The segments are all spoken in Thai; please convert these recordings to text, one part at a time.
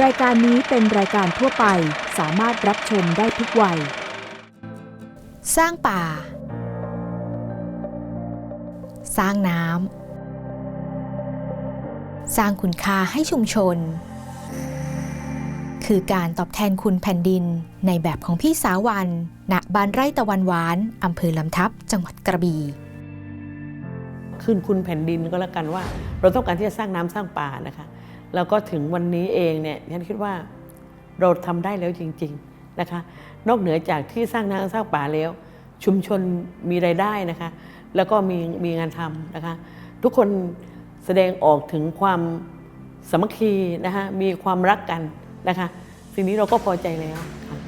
รายการนี้เป็นรายการทั่วไปสามารถรับชมได้ทุกวัย สร้างป่า สร้างน้ำ สร้างคุณค่าให้ชุมชน คือการตอบแทนคุณแผ่นดินในแบบของพี่สาวันณบ้านไร่ตะวันหวานอำเภอลำทับ จังหวัดกระบี่คืนคุณแผ่นดินก็แล้วกันว่า เราต้องการที่จะสร้างน้ำสร้างป่านะคะ แล้วก็ถึงวันนี้เองเนี่ยฉันคิดว่าเราทำได้แล้วจริง ๆนะคะ นอกเหนือจากที่สร้างน้ำสร้างป่าแล้ว ชุมชนมีรายได้นะคะ แล้วก็มีมีงานทำนะคะ ทุกคนแสดงออกถึงความสมัคคีนะคะมีความรักกันนะคะสิ่งนี้เราก็พอใจแล้วค่ะ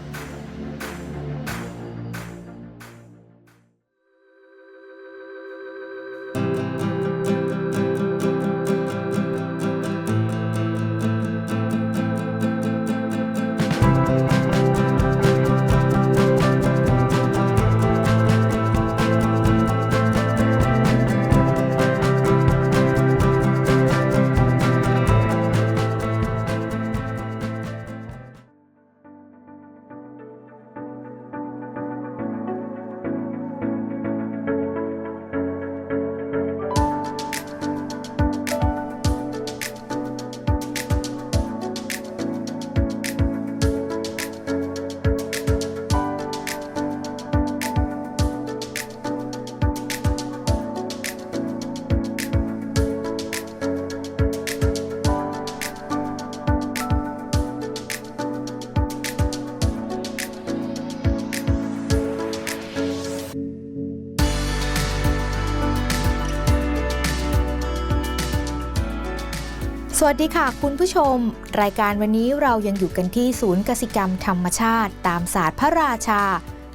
วัสดีค่ะ คุณผู้ชม รายการวันนี้เรายังอยู่กันที่ศูนย์กสิกรรมธรรมชาติ ตามศาสตร์พระราชา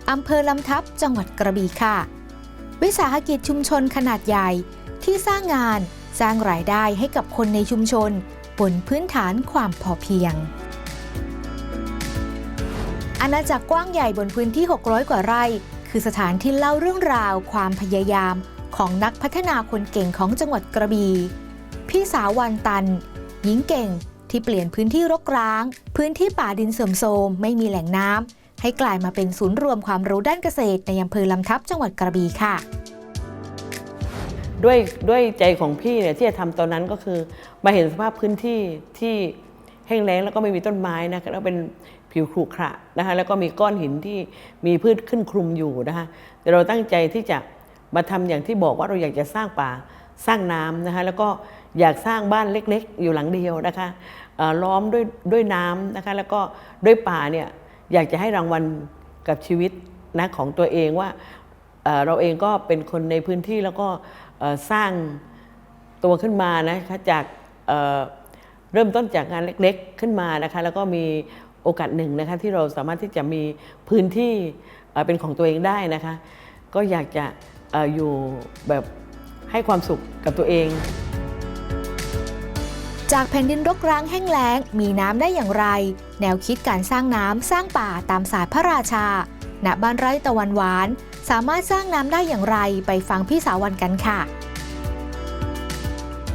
อำเภอลำทับจังหวัดกระบี่ค่ะ วิสาหกิจชุมชนขนาดใหญ่ที่สร้างงานสร้างรายได้ให้กับคนในชุมชน บนพื้นฐานความพอเพียง อาณาจักรกว้างใหญ่บนพื้นที่ 600 กว่าไร่ คือสถานที่เล่าเรื่องราวความพยายามของนักพัฒนาคนเก่งของจังหวัดกระบี่พี่สาววันตัน ญิงเก่ง ที่เปลี่ยนพื้นที่รกร้าง พื้นที่ป่าดินเสื่อมโทรมไม่มีแหล่งน้ำให้กลายมาเป็นศูนย์รวมความรู้ด้านเกษตรในอำเภอลำทับจังหวัดกระบี่ค่ะ ด้วยด้วยใจของพี่เนี่ยที่จะทำตอนนั้นก็คือมาเห็นสภาพพื้นที่ที่แห้งแล้งแล้วก็ไม่มีต้นไม้นะคะแล้วเป็นผิวขรุขระนะคะแล้วก็มีก้อนหินที่มีพืชขึ้นคลุมอยู่นะคะแต่เราตั้งใจที่จะมาทำอย่างที่บอกว่าเราอยากจะสร้างป่าสร้างน้ำนะคะแล้วก็ อยากสร้างบ้านเล็กๆ อยู่หลังเดียวนะคะล้อมด้วยด้วยน้ำนะคะแล้วก็ด้วยป่าเนี่ยอยากจะให้รางวัลกับชีวิตนะของตัวเองว่าเราเองก็เป็นคนในพื้นที่แล้วก็สร้างตัวขึ้นมานะคะจากเเริ่มต้นจากงานเล็กๆขึ้นมานะคะแล้วก็มีโอกาสหนึ่งนะคะที่เราสามารถที่จะมีพื้นที่เเป็นของตัวเองได้นะคะ ก็อยากจะออยู่แบบให้ความสุขกับตัวเอง จากแผ่นดินรกร้างแห้งแล้ง มีน้ำได้อย่างไร แนวคิดการสร้างน้ำสร้างป่าตามศาสตร์พระราชา ณ บ้านไร่ตะวันหวาน สามารถสร้างน้ำได้อย่างไรไปฟังพี่สาววันกันค่ะ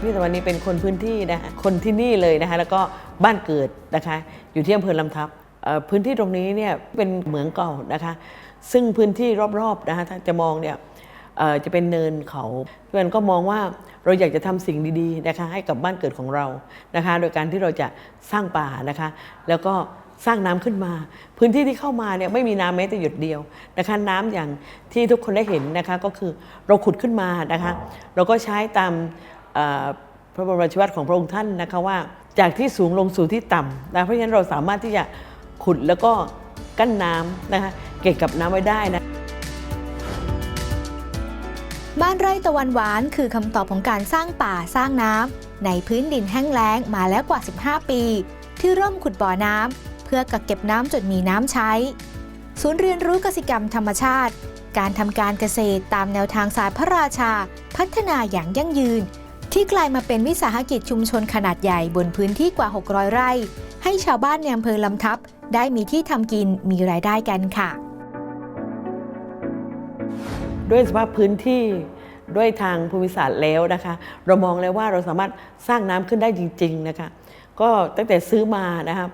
พี่ตะวันนี้เป็นคนพื้นที่นะคะคนที่นี่เลยนะคะแล้วก็บ้านเกิดนะคะอยู่ที่อำเภอลำทับเอ่อพื้นที่ตรงนี้เนี่ยเป็นเหมืองเก่านะคะ ซึ่งพื้นที่รอบๆนะคะถ้าจะมองเนี่ยเอ่อจะเป็นเนินเขาเพื่อนก็มองว่า เราอยากจะทำสิ่งดีๆนะคะให้กับบ้านเกิดของเรานะคะ โดยการที่เราจะสร้างป่านะคะ แล้วก็สร้างน้ำขึ้นมา พื้นที่ที่เข้ามาเนี่ยไม่มีน้ำแม้แต่หยดเดียวนะคะน้ำอย่างที่ทุกคนได้เห็นนะคะก็คือเราขุดขึ้นมานะคะ เราก็ใช้ตามพระบรมราชวัตรของพระองค์ท่านนะคะว่า จากที่สูงลงสู่ที่ต่ำนะเพราะฉะนั้นเราสามารถที่จะขุดแล้วก็กั้นน้ำนะคะเก็บกับน้ำไว้ได้นะ บ้ตะวันหวานคือคำตอบของการสร้างป่าสร้างน้ำในพื้นดินแห้งแล้งมาแล้วกว่า 15 ปี ที่เริ่มขุดบ่อน้ำเพื่อกักเก็บน้ำจนมีน้ำใช้ ศูนย์เรียนรู้กสิกรรมธรรมชาติ การทำการเกษตรตามแนวทางศาสตร์พระราชา พัฒนาอย่างยั่งยืน ที่กลายมาเป็นวิสาหกิจชุมชนขนาดใหญ่บนพื้นที่กว่า 600 ไร่ ให้ชาวบ้านในอำเภอลำทับ ได้มีที่ทำกินมีรายได้กันค่ะด้วยสภาพพื้นที่ ด้วยทางภูมิศาสตร์แล้วนะคะ เรามองแล้วว่าเราสามารถสร้างน้ำขึ้นได้จริง ๆนะคะ ก็ตั้งแต่ซื้อมานะคะ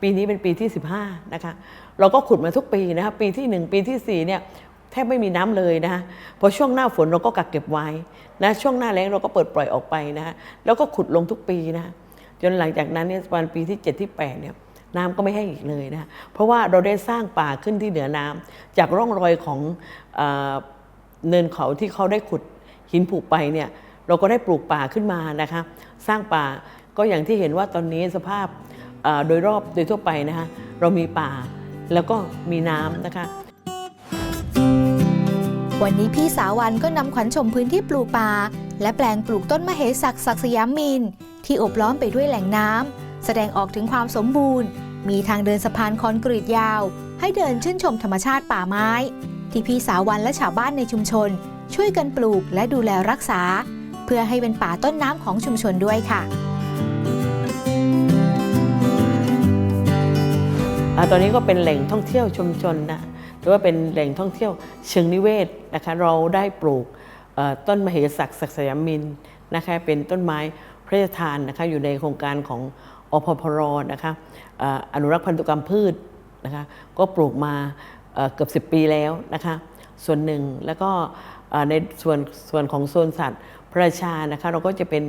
ปีนี้เป็นปีที่ 15นะคะเราก็ขุดมาทุกปีนะคะปีที่ 1 ปีทีสี่4เนี่ยแทบไม่มีน้ำเลยนะคะพอช่วงหน้าฝนเราก็กักเก็บไว้นะช่วงหน้าแล้งเราก็เปิดปล่อยออกไปนะคะแล้วก็ขุดลงทุกปีนะคะจนหลังจากนั้นเนี่ยประมาณปีที่ 7 ที่8เนี่ยน้ำก็ไม่แห้อีกเลยนะคะเพราะว่าเราได้สร้างป่าขึ้นที่เหนือน้ำจากร่องรอยของเอเนินเขาที่เขาได้ขุด หินผุไปเนี่ยเราก็ได้ปลูกป่าขึ้นมานะคะสร้างป่าก็อย่างที่เห็นว่าตอนนี้สภาพโดยรอบโดยทั่วไปนะคะเรามีป่าแล้วก็มีน้ำนะคะ วันนี้พี่สาวันก็นำขวัญชมพื้นที่ปลูกป่า และแปลงปลูกต้นมะเหสักศักสยามมิน ที่อบล้อมไปด้วยแหล่งน้ำแสดงออกถึงความสมบูรณ์ มีทางเดินสะพานคอนกรีตยาว ให้เดินชื่นชมธรรมชาติป่าไม้ ที่พี่สาวันและชาวบ้านในชุมชน ช่วยกันปลูกและดูแลรักษา เพื่อให้เป็นป่าต้นน้ำของชุมชนด้วยค่ะตอนนี้ก็เป็นแหล่งท่องเที่ยวชุมชนนะหรือว่าเป็นแหล่งท่องเที่ยวเชิงนิเวศนะคะเราได้ปลูกต้นมเหสักศักดิ์สยามินนะคะเป็นต้นไม้พระราชทานนะคะอยู่ในโครงการของอพพรนะคะออนุรักษ์พันธุกรรมพืชนะคะก็ปลูกมาเอ่อเกือบ 10 ปีแล้วนะคะ ส่วนหนึ่งแล้วก็เอ่อในส่วนส่วนของโซนสัตว์พระราชานะคะเราก็จะเป็น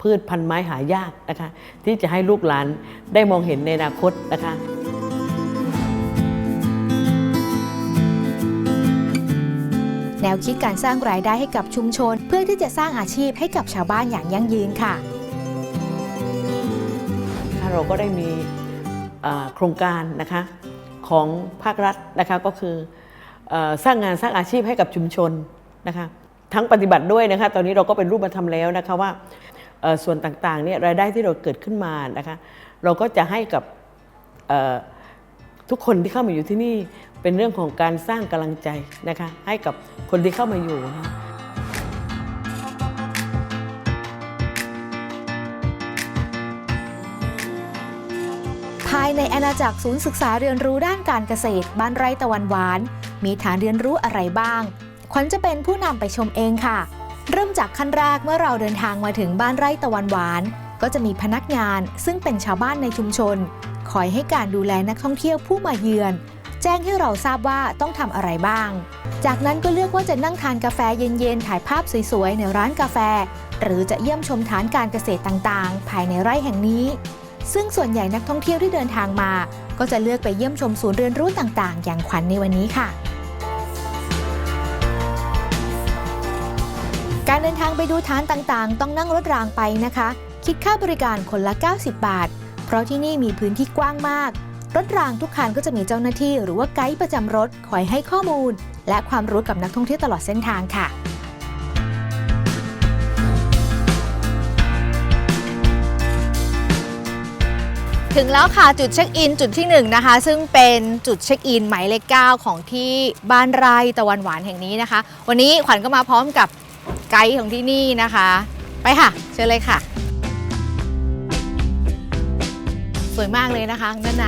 พืชพันธุ์ไม้หายากนะคะที่จะให้ลูกหลานได้มองเห็นในอนาคตนะคะแนวคิดการสร้างรายได้ให้กับชุมชน เพื่อที่จะสร้างอาชีพให้กับชาวบ้านอย่างยั่งยืนค่ะค่ะเราก็ได้มีเอ่อโครงการนะคะของภาครัฐนะคะก็คือเออ สร้างงานสร้างอาชีพให้กับชุมชนนะคะทั้งปฏิบัติด้วยนะคะตอนนี้เราก็เป็นรูปธรรมแล้วนะคะว่าส่วนต่างๆเนี่ยรายได้ที่เราเกิดขึ้นมานะคะเราก็จะให้กับทุกคนที่เข้ามาอยู่ที่นี่เป็นเรื่องของการสร้างกำลังใจนะคะให้กับคนที่เข้ามาอยู่นะภายในอาณาจักรศูนย์ศึกษาเรียนรู้ด้านการเกษตรบ้านไร่ตะวันหวาน มีฐานเรียนรู้อะไรบ้าง ขวัญจะเป็นผู้นำไปชมเองค่ะ เริ่มจากขั้นแรกเมื่อเราเดินทางมาถึงบ้านไร่ตะวันหวาน ก็จะมีพนักงานซึ่งเป็นชาวบ้านในชุมชน คอยให้การดูแลนักท่องเที่ยวผู้มาเยือน แจ้งให้เราทราบว่าต้องทำอะไรบ้าง จากนั้นก็เลือกว่าจะนั่งทานกาแฟเย็นๆ ถ่ายภาพสวยๆ ในร้านกาแฟ หรือจะเยี่ยมชมฐานการเกษตรต่างๆ ภายในไร่แห่งนี้ ซึ่งส่วนใหญ่นักท่องเที่ยวที่เดินทางมา ก็จะเลือกไปเยี่ยมชมศูนย์เรียนรู้ต่างๆ อย่างขวัญในวันนี้ค่ะ การเดินทางไปดูฐานต่างๆ ต้องนั่งรถรางไปนะคะ คิดค่าบริการคนละ 90 บาท เพราะที่นี่มีพื้นที่กว้างมาก รถรางทุกคันก็จะมีเจ้าหน้าที่ หรือว่าไกด์ประจำรถคอยให้ข้อมูล และความรู้กับนักท่องเที่ยวตลอดเส้นทางค่ะ ถึงแล้วค่ะจุดเช็คอินจุดที่1นะคะซึ่งเป็นจุดเช็คอินหมายเลข9ของที่บ้านไร่ตะวันหวานแห่งนี้นะคะ วันนี้ขวัญก็มาพร้อมกับไกด์ของที่นี่นะคะ ไปค่ะ เชิญเลยค่ะ สวยมากเลยนะคะด้านใน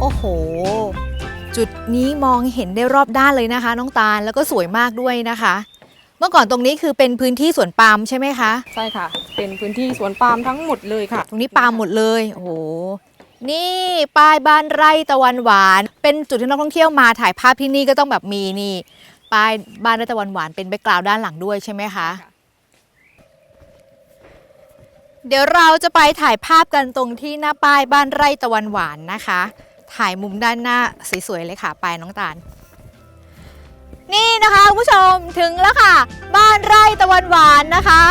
โอ้โห จุดนี้มองเห็นได้รอบด้านเลยนะคะ น้องตาลแล้วก็สวยมากด้วยนะคะ เมื่อก่อนตรงนี้คือเป็นพื้นที่สวนปาล์มใช่ไหมคะ ใช่ค่ะ เป็นพื้นที่สวนปาล์มทั้งหมดเลยค่ะ ตรงนี้ปาล์มหมดเลย โอ้โห นี่ป้ายบ้านไร่ตะวันหวาน เป็นจุดที่นักท่องเที่ยวมาถ่ายภาพที่นี่ก็ต้องแบบมีนี่ ป้ายบ้านไร่ตะวันหวานเป็นแบ็กกราวด์ด้านหลังด้วยใช่ไหมคะเดี๋ยวเราจะไปถ่ายภาพกันตรงที่หน้าป้ายบ้านไร่ตะวันหวานนะคะ ถ่ายมุมด้านหน้าสวยๆเลยค่ะไปน้องตาล นี่นะคะคุณผู้ชมถึงแล้วค่ะ บ้านไร่ตะวันหวานนะคะ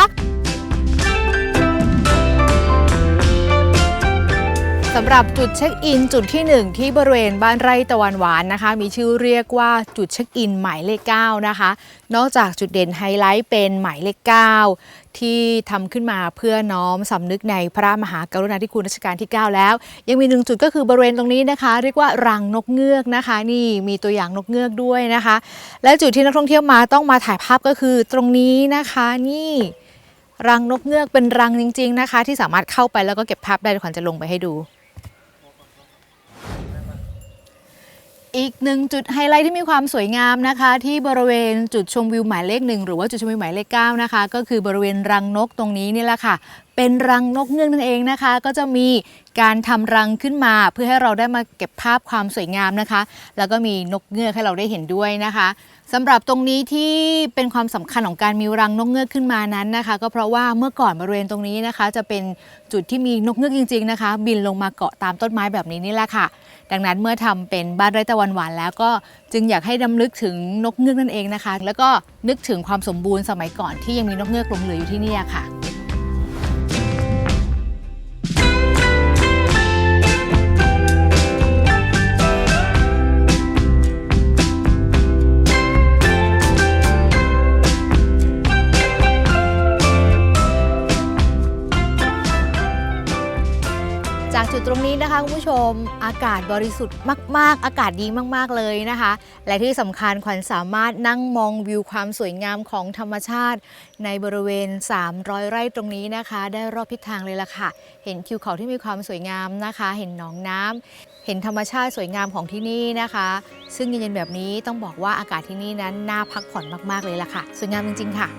สำหรับจุดเช็คอินจุดที่ 1 ที่บริเวณบ้านไร่ตะวันหวานนะคะ มีชื่อเรียกว่าจุดเช็คอินหมายเลข 9 นะคะ นอกจากจุดเด่นไฮไลท์เป็นหมายเลข 9 ที่ทำขึ้นมาเพื่อน้อมสำนึกในพระมหากรุณาธิคุณรัชกาลที่ 9 แล้ว ยังมีหนึ่งจุดก็คือบริเวณตรงนี้นะคะ เรียกว่ารังนกเงือกนะคะ นี่มีตัวอย่างนกเงือกด้วยนะคะ และจุดที่นักท่องเที่ยวมาต้องมาถ่ายภาพก็คือตรงนี้นะคะนี่รังนกเงือกเป็นรังจริง ๆนะคะ ที่สามารถเข้าไปแล้วก็เก็บภาพได้ขวัญจะลงไปให้ดู อีกหนึ่งจุดไฮไลท์ที่มีความสวยงามนะคะ ที่บริเวณจุดชมวิวหมายเลขหนึ่งหรือว่าจุดชมวิวหมายเลขเก้านะคะ ก็คือบริเวณรังนกตรงนี้นี่แหละค่ะ เป็นรังนกเงือกนั่นเองนะคะ ก็จะมีการทำรังขึ้นมา เพื่อให้เราได้มาเก็บภาพความสวยงามนะคะ แล้วก็มีนกเงือกให้เราได้เห็นด้วยนะคะสำหรับตรงนี้ที่เป็นความสำคัญของการมีรังนกเงือกขึ้นมานั้นนะคะ ก็เพราะว่าเมื่อก่อนบริเวณตรงนี้นะคะ จะเป็นจุดที่มีนกเงือกจริง ๆนะคะ บินลงมาเกาะตามต้นไม้แบบนี้นี่แหละค่ะ ดังนั้นเมื่อทำเป็นบ้านไร่ตะวันหวานแล้วก็จึงอยากให้ดำลึกถึงนกเงือกนั่นเองนะคะ แล้วก็นึกถึงความสมบูรณ์สมัยก่อนที่ยังมีนกเงือกหลงเหลืออยู่ที่นี่ค่ะ จากจุดตรงนี้นะคะคุณผู้ชมอากาศบริสุทธิ์มาก ๆ อากาศดีมาก ๆ เลยนะคะ และที่สำคัญขวัญสามารถนั่งมองวิวความสวยงามของธรรมชาติ ในบริเวณ 300 ไร่ตรงนี้นะคะ ได้รอบทิศทางเลยล่ะค่ะ เห็นทิวเขาที่มีความสวยงามนะคะ เห็นหนองน้ำเห็นธรรมชาติสวยงามของที่นี่นะคะ ซึ่งเย็นๆแบบนี้ต้องบอกว่าอากาศที่นี่นั้นน่าพักผ่อนมากๆเลยล่ะค่ะ สวยงามจริงๆค่ะ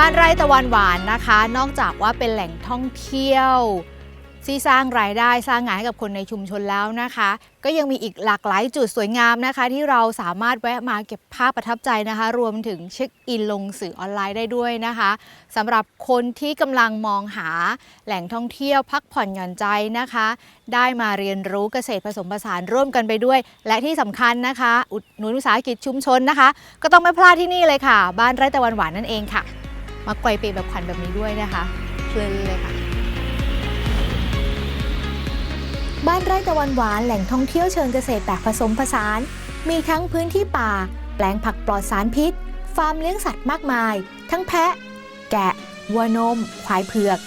บ้านไร่ตะวันหวานนะคะ นอกจากว่าเป็นแหล่งท่องเที่ยว ที่สร้างรายได้สร้างงานให้กับคนในชุมชนแล้วนะคะ ก็ยังมีอีกหลากหลายจุดสวยงามนะคะ ที่เราสามารถแวะมาเก็บภาพประทับใจนะคะ รวมถึงเช็คอินลงสื่อออนไลน์ได้ด้วยนะคะสำหรับคนที่กำลังมองหาแหล่งท่องเที่ยวพักผ่อนหย่อนใจนะคะ ได้มาเรียนรู้เกษตรผสมผสานร่วมกันไปด้วย และที่สำคัญนะคะ อุดหนุนวิสาหกิจชุมชนนะคะ ก็ต้องไม่พลาดที่นี่เลยค่ะ บ้านไร่ตะวันหวานนั่นเองค่ะ มาไกวเปแบบขวัญแบบนี้ด้วยนะคะเพลินเลยค่ะ บ้านไร่ตะวันหวานแหล่งท่องเที่ยวเชิงเกษตรแบบผสมผสาน มีทั้งพื้นที่ป่า แปลงผักปลอดสารพิษ ฟาร์มเลี้ยงสัตว์มากมาย ทั้งแพะ แกะวัวนม ควายเผือก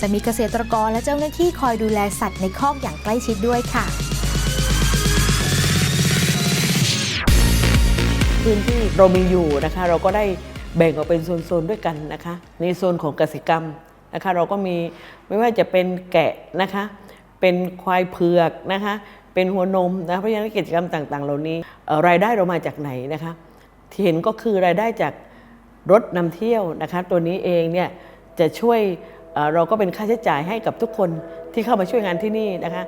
จะมีเกษตรกรและเจ้าหน้าที่คอยดูแลสัตว์ในคอกอย่างใกล้ชิดด้วยค่ะพื้นที่เรามีอยู่นะคะ เราก็ได้ แบ่งออกเป็นโซนๆด้วยกันนะคะในโซนของกสิกรรมนะคะเราก็มีไม่ว่าจะเป็นแกะนะคะเป็นควายเผือกนะคะเป็นหัวนมนะเพราะฉะนั้นกิจกรรมต่างๆ เหล่านี้รายได้เรามาจากไหนนะคะที่เห็นก็คือรายได้จากรถนำเที่ยวนะคะตัวนี้เองเนี่ยจะช่วยเราก็เป็นค่าใช้จ่ายให้กับทุกคนที่เข้ามาช่วยงานที่นี่นะคะ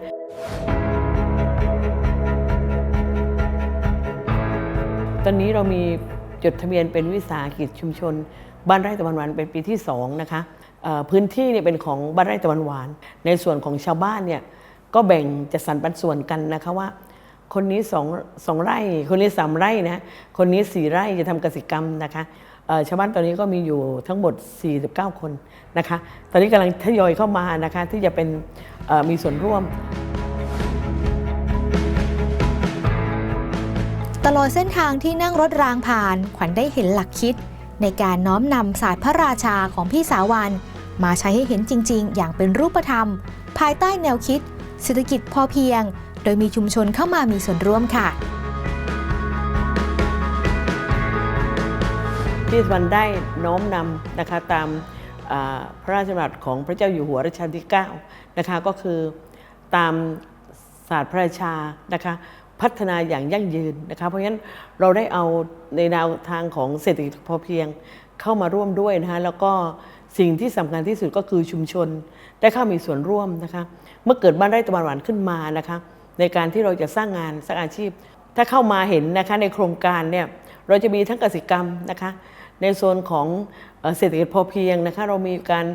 ตอนนี้เรามี จดทะเบียนเป็นวิสาหกิจชุมชน บ้านไร่ตะวันหวานเป็นปีที่2นะคะพื้นที่เนี่ยเป็นของบ้านไร่ตะวันหวาน ในส่วนของชาวบ้านเนี่ยก็แบ่งจัดสรรปันส่วนกันนะคะว่า คนนี้สองสองไร่ คนนี้สามไร่นะคนนี้สี่ไร่จะทำกสิกรรมนะคะชาวบ้านตอนนี้ก็มีอยู่ทั้งหมด 49 คนนะคะ ตอนนี้กำลังทยอยเข้ามานะคะที่จะเป็นมีส่วนร่วม ตลอดเส้นทางที่นั่งรถรางผ่าน ขวัญได้เห็นหลักคิด ในการน้อมนำศาสตร์พระราชาของพี่สาวัน มาใช้ให้เห็นจริง ๆ อย่างเป็นรูปธรรม ภายใต้แนวคิด เศรษฐกิจพอเพียง โดยมีชุมชนเข้ามามีส่วนร่วมค่ะที่สาวันได้น้อมนำนะคะตามพระราชดำรัสของพระเจ้าอยู่หัวรัชกาลที่9นะคะก็คือตามศาสตร์พระราชานะคะ พัฒนาอย่างยั่งยืนนะคะเพราะฉะนั้นเราได้เอาในแนวทางของเศรษฐกิจพอเพียงเข้ามาร่วมด้วยนะคะแล้วก็สิ่งที่สำคัญที่สุดก็คือชุมชน ได้เข้ามีส่วนร่วมนะคะเมื่อเกิดบ้านไร่ตะวันหวานขึ้นมานะคะในการที่เราจะสร้างงานสร้างอาชีพ ถ้าเข้ามาเห็นนะคะในโครงการเนี่ยเราจะมีทั้งกสิกรรมนะคะในโซนของเศรษฐกิจพอเพียงนะคะเรามีการ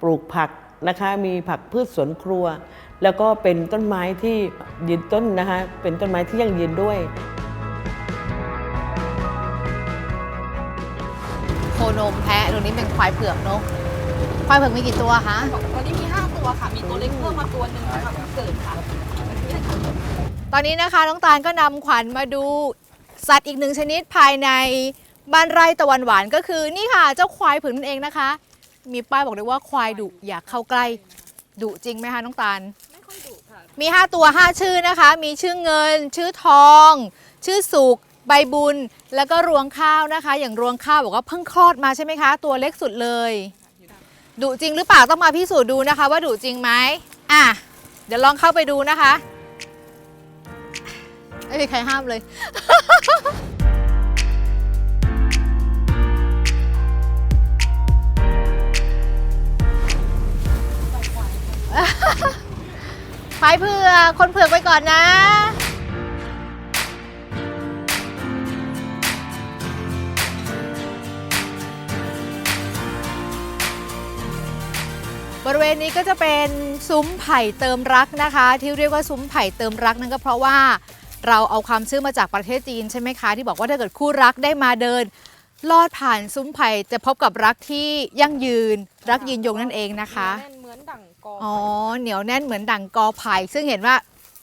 ปลูกผักนะคะมีผักพืชสวนครัว แล้วก็เป็นต้นไม้ที่ยืนต้นนะคะเป็นต้นไม้ที่ยั่งยืนด้วย โคนมแพะตรงนี้เป็นควายเผือกเนาะควายเผือกมีกี่ตัวคะตอนนี้มี 5 ตัวค่ะ มีตัวเล็กเพิ่มมาตัวหนึ่งนะคะเพิ่งเกิดค่ะ ตอนนี้นะคะน้องตาลก็นำขวัญมาดูสัตว์อีกหนึ่งชนิดภายในบ้านไร่ตะวันหวานก็คือนี่ค่ะเจ้าควายเผือกนั่นเองนะคะ มีป้ายบอกด้วยว่าควายดุอย่าเข้าใกล้ดุจริงไหมคะน้องตาลไมี 5 ตัว 5 ชื่อนะคะ มีชื่อเงิน ชื่อทอง ชื่อสุกใบบุญ แล้วก็รวงข้าวนะคะ อย่างรวงข้าวบอกว่าเพิ่งคลอดมาใช่ไหมคะ ตัวเล็กสุดเลยดุจริงหรือเปล่าต้องมาพิสูจน์ดูนะคะ ว่าดุจริงไหมอะ เดี๋ยวลองเข้าไปดูนะคะไม่มีใครห้ามเลย ไปเผือกคนเผือกไปก่อนนะ บริเวณนี้ก็จะเป็นซุ้มไผ่เติมรักนะคะ ที่เรียกว่าซุ้มไผ่เติมรักนั่นก็เพราะว่าเราเอาความเชื่อมาจากประเทศจีนใช่ไหมคะ ที่บอกว่าถ้าเกิดคู่รักได้มาเดิน ลอดผ่านซุ้มไผ่จะพบกับรักที่ยั่งยืน รักยืนยงนั่นเองนะคะ เหมือนดั่ง กออ๋อเหนียวแน่นเหมือนดั่งกอไผ่ ซึ่งเห็นว่า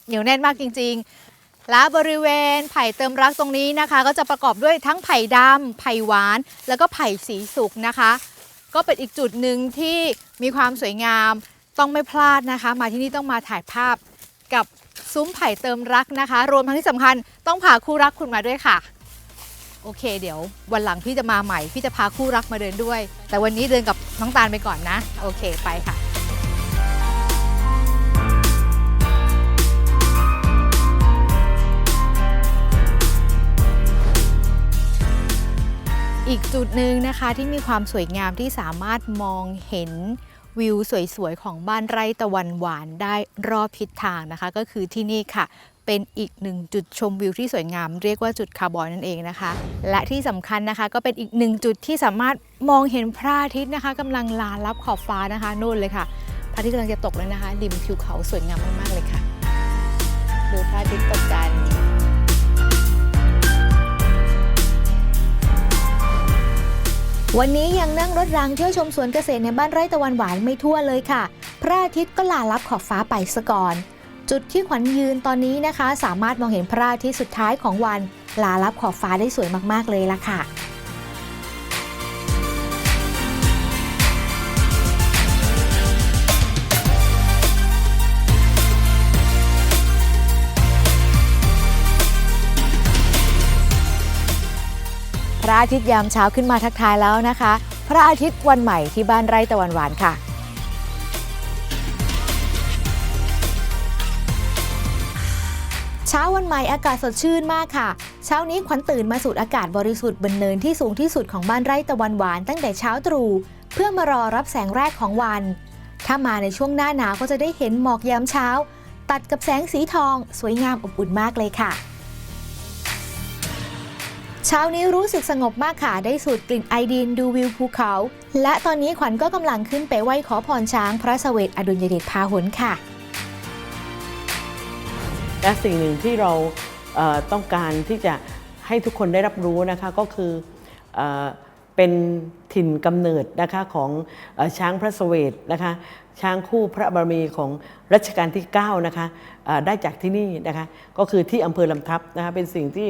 เหนียวแน่นมากจริง ๆ และบริเวณไผ่เติมรักตรงนี้นะคะ ก็จะประกอบด้วยทั้งไผ่ดำไผ่หวาน แล้วก็ไผ่สีสุกนะคะ ก็เป็นอีกจุดหนึ่งที่มีความสวยงามต้องไม่พลาดนะคะ มาที่นี่ต้องมาถ่ายภาพกับซุ้มไผ่เติมรักนะคะ รวมทั้งที่สำคัญต้องพาคู่รักคุณมาด้วยค่ะ โอเค เดี๋ยววันหลังพี่จะมาใหม่ พี่จะพาคู่รักมาเดินด้วย แต่วันนี้เดินกับน้องตาลไปก่อนนะ โอเคไปค่ะ อีกจุดหนึ่งนะคะที่มีความสวยงามที่สามารถมองเห็นวิวสวยๆ ของบ้านไร่ตะวันหวานได้รอบทิศทางนะคะ ก็คือที่นี่ค่ะ เป็นอีกหนึ่งจุดชมวิวที่สวยงาม เรียกว่าจุดคาร์บอยนั่นเองนะคะ และที่สำคัญนะคะก็เป็นอีกหนึ่งจุดที่สามารถมองเห็นพระอาทิตย์นะคะกำลังลาลับขอบฟ้านะคะนู่นเลยค่ะพระอาทิตย์กำลังจะตกแล้วนะคะ ริมทิวเขาสวยงามมากๆเลยค่ะ ดูพระอาทิตย์ตกกัน วันนี้ยังนั่งรถรางเที่ยวชมสวนเกษตรในบ้านไร่ตะวันหวานไม่ทั่วเลยค่ะ พระอาทิตย์ก็ลาลับขอบฟ้าไปซะก่อน จุดที่ขวัญยืนตอนนี้นะคะ สามารถมองเห็นพระอาทิตย์สุดท้ายของวันลาลับขอบฟ้าได้สวยมากๆเลยล่ะค่ะ ระอาทิตย์ยามเช้าขึ้นมาทักทายแล้วนะคะ พระอาทิตย์วันใหม่ที่บ้านไร่ตะวันหวานค่ะเช้าวันใหม่อากาศสดชื่นมากค่ะ เช้านี้ขวัญตื่นมาสูดอากาศบริสุทธิ์บนเนินที่สูงที่สุดของบ้านไร่ตะวันหวานตั้งแต่เช้าตรู่เพื่อมารอรับแสงแรกของวัน ถ้ามาในช่วงหน้าหนาวก็จะได้เห็นหมอกยามเช้า ตัดกับแสงสีทอง สวยงามอบอุ่นมากเลยค่ะ เช้านี้รู้สึกสงบมากค่ะ ได้สูดกลิ่นไอดินดูวิวภูเขา และตอนนี้ขวัญก็กำลังขึ้นไปไหว้ขอพรช้างพระเสวตอดุลยเดชพาหนค่ะ และสิ่งหนึ่งที่เราเอ่อต้องการที่จะให้ทุกคนได้รับรู้นะคะก็คือเออเป็น ถิ่นกำเนิดนะคะของช้างพระเสวตนะคะช้างคู่พระบารมีของรัชกาลที่9นะคะได้จากที่นี่นะคะก็คือที่อำเภอลำทับนะคะเป็นสิ่งที่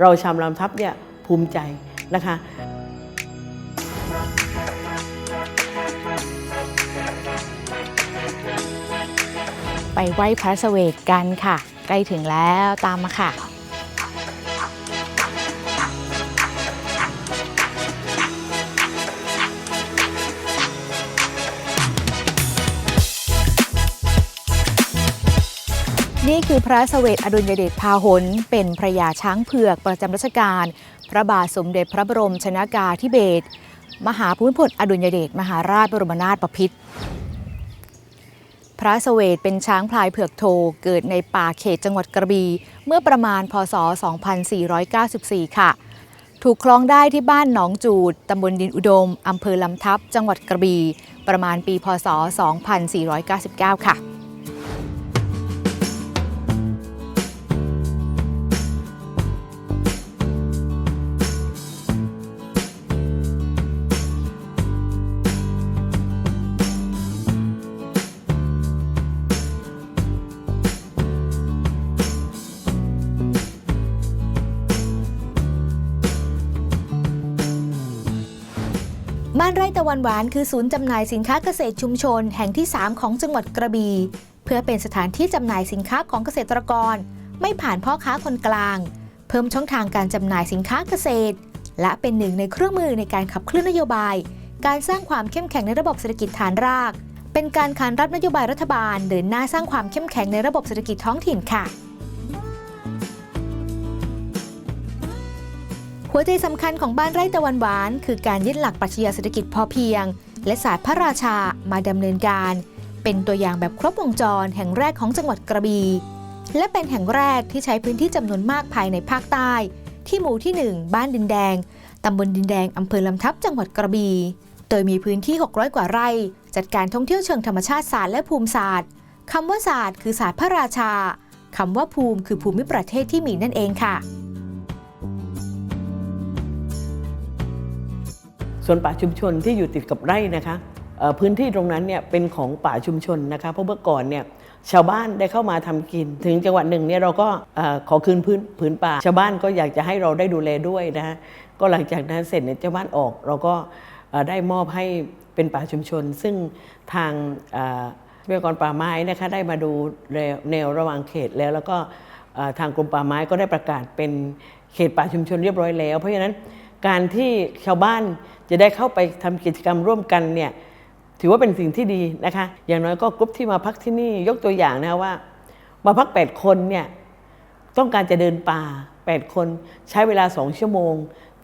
เราชาวลำทับเนี่ยภูมิใจนะคะไปไหว้พระเสวตกันค่ะ ใกล้ถึงแล้วตามมาค่ะ นี่คือพระเสวตอดุลยเดชพาหนเป็นพระยาช้างเผือกประจำรัชกาลพระบาทสมเด็จพระบรมชนากาธิเบศรมหาภูมิพลอดุลยเดชมหาราชบรมนาถบพิตรพระเสวตเป็นช้างพลายเผือกโทเกิดในป่าเขตจังหวัดกระบี่เมื่อประมาณพศ 2494 ค่ะ ถูกคล้องได้ที่บ้านหนองจูดตำบลดินอุดมอำเภอลำทับ จังหวัดกระบี่ประมาณปีพศ 2499 ค่ะ บ้านไร่ตะวันหวานคือศูนย์จำหน่ายสินค้าเกษตรชุมชน แห่งที่ 3 ของจังหวัดกระบี่เพื่อเป็นสถานที่จำหน่ายสินค้าของเกษตรกร ไม่ผ่านพ่อค้าคนกลาง เพิ่มช่องทางการจำหน่ายสินค้าเกษตร และเป็นหนึ่งในเครื่องมือในการขับเคลื่อนนโยบาย การสร้างความเข้มแข็งในระบบเศรษฐกิจฐานราก เป็นการขานรับนโยบายรัฐบาล เดินหน้าสร้างความเข้มแข็งในระบบเศรษฐกิจท้องถิ่นค่ะ หัวใจสำคัญของบ้านไร่ตะวันหวาน คือการยึดหลักปรัชญาเศรษฐกิจพอเพียง และศาสตร์พระราชามาดำเนินการ เป็นตัวอย่างแบบครบวงจรแห่งแรกของจังหวัดกระบี่และเป็นแห่งแรกที่ใช้พื้นที่จำนวนมากภายในภาคใต้ ที่หมู่ที่ 1 บ้านดินแดงตำบลดินแดงอำเภอลำทับจังหวัดกระบี่โดยมีพื้นที่ 600 กว่าไร่ จัดการท่องเที่ยวเชิงธรรมชาติศาสตร์และภูมิศาสตร์คำว่าศาสตร์คือศาสตร์พระราชาคำว่าภูมิคือภูมิประเทศที่มีนั่นเองค่ะ ส่วนป่าชุมชนที่อยู่ติดกับไร่นะคะพื้นที่ตรงนั้นเนี่ยเป็นของป่าชุมชนนะคะเพราะเมื่อก่อนเนี่ยชาวบ้านได้เข้ามาทำกิน ถึงจังหวัดหนึ่งเนี่ยเราก็ขอคืนพื้นผืนป่า ชาวบ้านก็อยากจะให้เราได้ดูแลด้วยนะคะก็หลังจากนั้นเสร็จเนี่ยเจ้าบ้านออกเราก็ได้มอบให้เป็นป่าชุมชน ซึ่งทางทรัพยากรป่าไม้นะคะได้มาดูแนวระหว่างเขตแล้ว แล้วก็ทางกรมป่าไม้ก็ได้ประกาศเป็นเขตป่าชุมชนเรียบร้อยแล้ว เพราะฉะนั้น การที่ชาวบ้านจะได้เข้าไปทำกิจกรรมร่วมกันเนี่ยถือว่าเป็นสิ่งที่ดีนะคะ อย่างน้อยก็กลุ่มที่มาพักที่นี่ยกตัวอย่างนะว่า มาพัก 8 คนเนี่ยต้องการจะเดินป่า 8 คนใช้เวลา 2 ชั่วโมง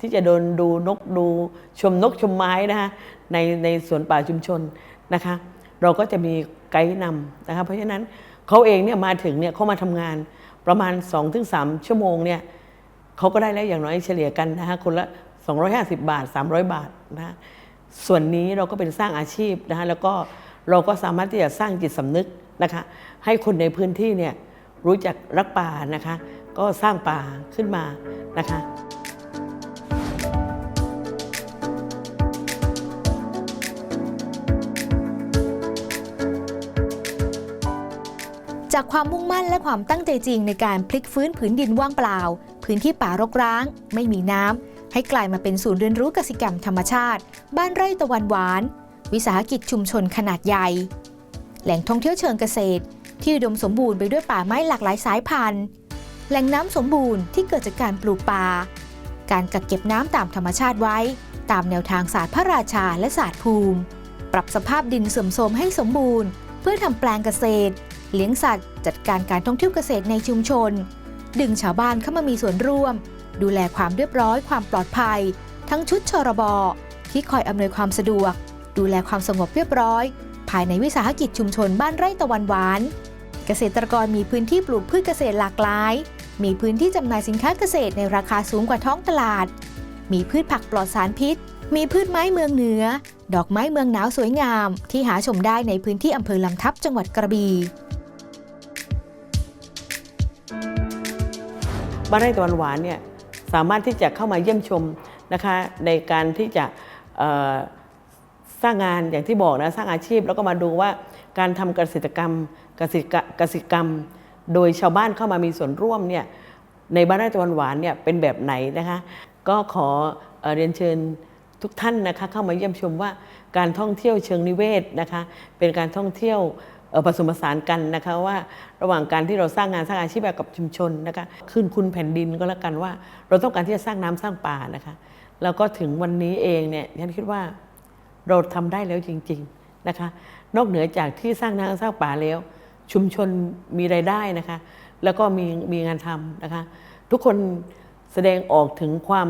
ที่จะเดินดูนกดูชมนกชมไม้นะคะในในสวนป่าชุมชนนะคะ เราก็จะมีไกด์นำนะคะเพราะฉะนั้นเขาเองเนี่ยมาถึงเนี่ยเขามาทำงานประมาณ 2-3 ชั่วโมงเนี่ยเขาก็ได้แล้วอย่างน้อยเฉลี่ยกันนะคะคนละ 250 บาท 300 บาทนะคะส่วนนี้เราก็เป็นสร้างอาชีพนะคะแล้วก็เราก็สามารถที่จะสร้างจิตสำนึกนะคะให้คนในพื้นที่เนี่ยรู้จักรักป่านะคะ ก็สร้างป่าขึ้นมานะคะจากความมุ่งมั่นและความตั้งใจจริงในการพลิกฟื้นผืนดินว่างเปล่า พื้นที่ป่ารกร้าง ไม่มีน้ำ ให้กลายมาเป็นศูนย์เรียนรู้กสิกรรมธรรมชาติ บ้านไร่ตะวันหวาน วิสาหกิจชุมชนขนาดใหญ่ แหล่งท่องเที่ยวเชิงเกษตร ที่อุดมสมบูรณ์ไปด้วยป่าไม้หลากหลายสายพันธุ์ แหล่งน้ำสมบูรณ์ที่เกิดจากการปลูกป่า การกักเก็บน้ำตามธรรมชาติไว้ ตามแนวทางศาสตร์พระราชาและศาสตร์ภูมิ ปรับสภาพดินเสื่อมโทรมให้สมบูรณ์ เพื่อทำแปลงเกษตร เลี้ยงสัตว์ จัดการการท่องเที่ยวเกษตรในชุมชน ดึงชาวบ้านเข้ามามีส่วนร่วม ดูแลความเรียบร้อยความปลอดภัย ทั้งชุดชรบที่คอยอำนวยความสะดวก ดูแลความสงบเรียบร้อย ภายในวิสาหกิจชุมชนบ้านไร่ตะวันหวาน เกษตรกรมีพื้นที่ปลูกพืชเกษตรหลากหลาย มีพื้นที่จำหน่ายสินค้าเกษตรในราคาสูงกว่าท้องตลาด มีพืชผักปลอดสารพิษ มีพืชไม้เมืองเหนือ ดอกไม้เมืองหนาวสวยงาม ที่หาชมได้ในพื้นที่อำเภอลำทับจังหวัดกระบี่บ้านไร่ตะวันหวานเนี่ย สามารถที่จะเข้ามาเยี่ยมชมนะคะในการที่จะสร้างงานอย่างที่บอกนะสร้างอาชีพ แล้วก็มาดูว่าการทำเกษตรกรรมเกษตรกะเกษตรกรรม โดยชาวบ้านเข้ามามีส่วนร่วมเนี่ยในบ้านไร่ตะวันหวานเนี่ยเป็นแบบไหนนะคะ ก็ขอเรียนเชิญทุกท่านนะคะเข้ามาเยี่ยมชมว่าการท่องเที่ยวเชิงนิเวศนะคะเป็นการท่องเที่ยว ผสมผสานกันนะคะว่าระหว่างการที่เราสร้างงานสร้างอาชีพแบบกับชุมชนนะคะคืนคุณแผ่นดินก็แล้วกันว่า เราต้องการที่จะสร้างน้ำสร้างป่านะคะแล้วก็ถึงวันนี้เองเนี่ยฉันคิดว่าเราทำได้แล้วจริง ๆนะคะ นอกเหนือจากที่สร้างน้ำสร้างป่าแล้ว ชุมชนมีรายได้นะคะ แล้วก็มีมีงานทำนะคะ ทุกคนแสดงออกถึงความ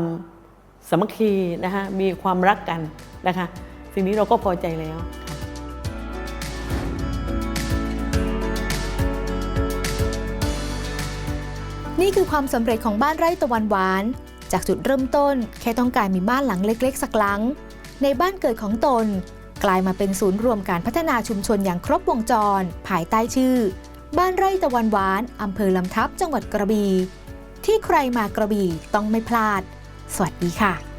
สมัคคีนะคะมีความรักกันนะคะ สิ่งนี้เราก็พอใจแล้ว นี่คือความสำเร็จของบ้านไร่ตะวันหวาน จากจุดเริ่มต้นแค่ต้องการมีบ้านหลังเล็ก ๆ สักหลัง ในบ้านเกิดของตน กลายมาเป็นศูนย์รวมการพัฒนาชุมชนอย่างครบวงจร ภายใต้ชื่อ บ้านไร่ตะวันหวานอำเภอลำทับจังหวัดกระบี่ที่ใครมากระบี่ต้องไม่พลาด สวัสดีค่ะ